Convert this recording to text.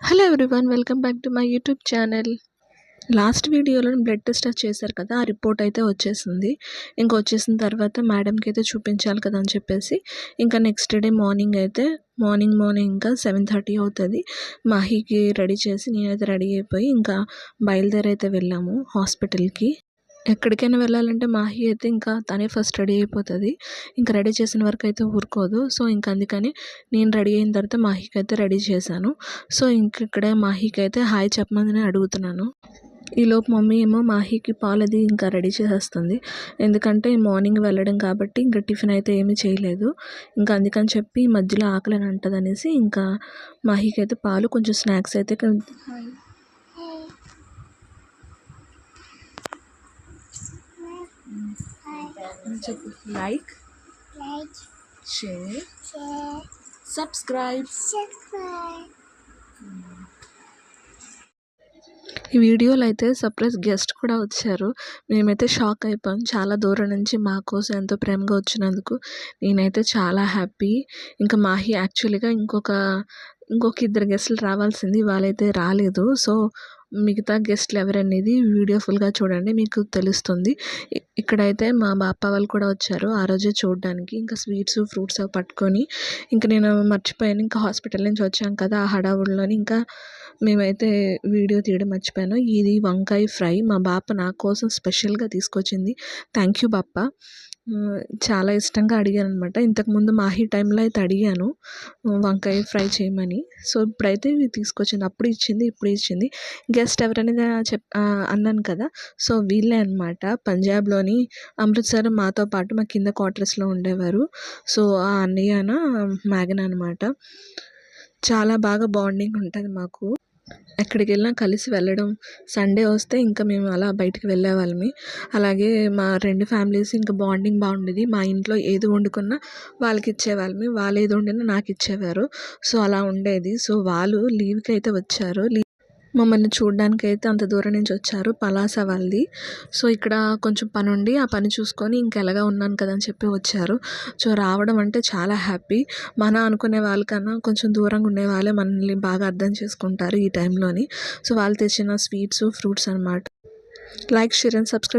Hello everyone welcome back to my YouTube channel last వీడియోలో blood test చేశారు కదా ఆ రిపోర్ట్ అయితే వచ్చేసింది. ఇంకా వచ్చేసిన తర్వాత మేడంకి అయితే చూపించాలి కదా అని చెప్పేసి ఇంకా నెక్స్ట్ డే మార్నింగ్ అయితే మార్నింగ్ మార్నింగ్ ఇంకా సెవెన్ థర్టీ అవుతుంది. మాహీకి రెడీ చేసి నేనైతే రెడీ అయిపోయి ఇంకా బయలుదేరి అయితే వెళ్ళాము హాస్పిటల్కి ఎక్కడికైనా వెళ్ళాలంటే మాహి అయితే ఇంకా తనే ఫస్ట్ రెడీ అయిపోతుంది. ఇంకా రెడీ చేసిన వరకు అయితే ఊరుకోదు. సో ఇంకా అందుకని నేను రెడీ అయిన తర్వాత మాహికి అయితే రెడీ చేశాను. సో ఇంక ఇక్కడే మాహికి అయితే హాయ్ చెప్పమని అడుగుతున్నాను. ఈలోపు మమ్మీ ఏమో మాహికి పాలది ఇంకా రెడీ చేసేస్తుంది. ఎందుకంటే మార్నింగ్ వెళ్ళడం కాబట్టి ఇంకా టిఫిన్ అయితే ఏమీ చేయలేదు. ఇంకా అందుకని చెప్పి మధ్యలో ఆకలి అని అంటదనేసి ఇంకా మాహికి అయితే పాలు కొంచెం స్నాక్స్ అయితే చెప్పు. Like share subscribe. ఈ వీడియోలో అయితే సర్ప్రైజ్ గెస్ట్ కూడా వచ్చారు. మేమైతే షాక్ అయిపోయాం. చాలా దూరం నుంచి మా కోసం ఎంతో ప్రేమగా వచ్చినందుకు. నేనైతే చాలా హ్యాపీ. ఇంకా మాహి యాక్చువల్గా ఇంకొక ఇంకొక ఇద్దరు గెస్టులు రావాల్సింది. వాళ్ళైతే రాలేదు. సో మిగతా గెస్ట్లు ఎవరనేది వీడియో ఫుల్గా చూడండి మీకు తెలుస్తుంది. ఇక్కడైతే మా బాప వాళ్ళు కూడా వచ్చారు ఆ రోజే చూడడానికి. ఇంకా స్వీట్స్ ఫ్రూట్స్ అవి పట్టుకొని ఇంకా నేను మర్చిపోయాను. ఇంకా హాస్పిటల్ నుంచి వచ్చాం కదా ఆ హడావుడిలోని. ఇంకా మేమైతే వీడియో తీయడం మర్చిపోయాను. ఇది వంకాయ ఫ్రై. మా బాప నా కోసం స్పెషల్గా తీసుకొచ్చింది. థ్యాంక్ యూ బాప. చాలా ఇష్టంగా అడిగాను అనమాట ఇంతకుముందు మాహీ టైంలో అయితే అడిగాను. వంకాయ ఫ్రై చేయమని. సో ఇప్పుడైతే ఇవి తీసుకొచ్చింది. అప్పుడు ఇచ్చింది ఇప్పుడు ఇచ్చింది. గెస్ట్ ఎవరైనా చెప్ అన్నాను కదా. సో వీళ్ళే అనమాట పంజాబ్లోని అమృత్సర్ మాతో పాటు మా కింద క్వార్టర్స్లో ఉండేవారు. సో ఆ అన్నయ్యన మ్యాగన్ అనమాట చాలా బాగా బాండింగ్ ఉంటుంది మాకు. ఎక్కడికి వెళ్ళినా కలిసి వెళ్ళడం సండే వస్తే ఇంకా మేము అలా బయటికి వెళ్ళేవాళ్ళమి. అలాగే మా రెండు ఫ్యామిలీస్ ఇంకా బాండింగ్ బాగుండేది. మా ఇంట్లో ఏది వండుకున్నా వాళ్ళకి ఇచ్చేవాళ్ళమి. వాళ్ళు ఏది వండినా నాకు ఇచ్చేవారు. సో అలా ఉండేది. సో వాళ్ళు లీవ్కి అయితే వచ్చారు. లీవ్ మమ్మల్ని చూడడానికి అయితే అంత దూరం నుంచి వచ్చారు పలాస వాళ్ళది. సో ఇక్కడ కొంచెం పని ఉండి ఆ పని చూసుకొని ఇంకెలాగా ఉన్నాను కదా అని చెప్పి వచ్చారు. సో రావడం అంటే చాలా హ్యాపీ. మన అనుకునే వాళ్ళకన్నా కొంచెం దూరంగా ఉండే వాళ్ళే మనల్ని బాగా అర్థం చేసుకుంటారు ఈ టైంలోని. సో వాళ్ళు తెచ్చిన స్వీట్స్ ఫ్రూట్స్ అనమాట లైక్ షేర్ అండ్ సబ్స్క్రైబ్